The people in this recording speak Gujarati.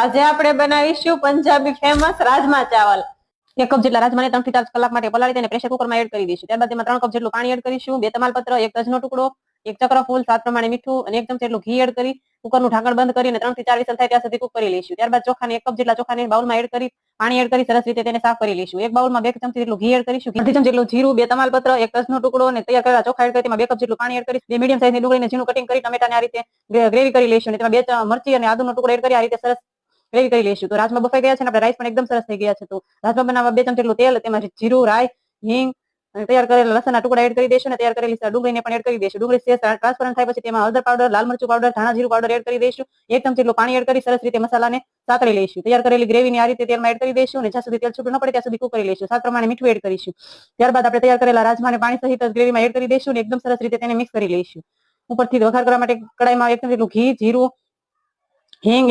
આજે આપણે બનાવીશું પંજાબી ફેમસ રાજમા ચાવલ. એક કપ જેટલા રાજમાને ત્રણથી ચાર કલાક માટે પલાળી તેને પ્રેશર કુકરમાં એડ કરી દઈશું. ત્યારબાદ તેમાં ત્રણ કપ જેટલું પાણી એડ કરીશું, બે તમાલપત્ર, એક તજનો ટુકડો, એક ચક્ર ફૂલ સાત પ્રમાણે મીઠું અને એક ચમચી જેટલું ઘી એડ કરી કુકરનું ઢાંકણ બંધ કરીને ત્રણથી ચાર વિસલ થાય ત્યાં સુધી કુક કરી લઈશું. ત્યારબાદ ચોખાને એક કપ જેટલા ચોખાને બાઉલમાં એડ કરી, પાણી એડ કરી, સરસ રીતે તેને સાફ કરી લઈશું. એક બાઉલમાં બે ચમચી જેટલું ઘી એડ કરીશું. અડધી ચમચી જેટલું જીરું, બે તમાલપત્ર, એક તજનો ટુકડો અને તૈયાર કરેલા ચોખા એડ કરી, તેમાં બે કપ જેટલું પાણી એડ કરી, બે મીડિયમ સાઇઝની ડુંગળીને ઝીણું કટિંગ કરી, ટમેટાને આ રીતે ગ્રેવી કરી લઈશું અને તેમાં બે મરચી અને આદુનો ટુકડો એડ કરી, આ રીતે સરસ ગ્રેવી કરી લઈશું. તો રાજમા બફાઈ ગયા છે આપણે રાઈસ પણ એકદમ સરસ થઈ ગયા છે. તો રાજમા બનાવવા બે ચમચી જેટલું તેલ, તેમાં જીરું, રાઈ, હિંગ અને તૈયાર કરેલા લસણના ટુકડા એડ કરી દઈશું અને તૈયાર કરેલી ડુંગળીને પણ એડ કરી દઈશું ડુંગળી ટ્રાન્સપરન્ટ થાય પછી તેમાં હળદર પાવડર લાલ મરચું પાવડર ધાણા જીરું પાવડર એડ કરી દેશું. એક ચમચી જેટલું પાણી એડ કરી સરસ રીતે મસાલાને સાતળી લઈશું. તૈયાર કરેલી ગ્રેવીને આ રીતે તેલમાં એડ કરી દઈશું અને જ્યાં સુધી તેલ છૂટું ન પડે ત્યાં સુધી કુક કરી લઈશું. સાત પ્રમાણે મીઠું એડ કરીશું. ત્યારબાદ આપણે તૈયાર કરેલા રાજમાને પાણી સહિત ગ્રેવીમાં એડ કરી દઈશું અને એકદમ સરસ રીતે તેને મિક્સ કરી લઈશું. ઉપરથી વઘાર કરવા માટે કડાઈમાં એક ચમચી ઘી, જીરું, હિંગ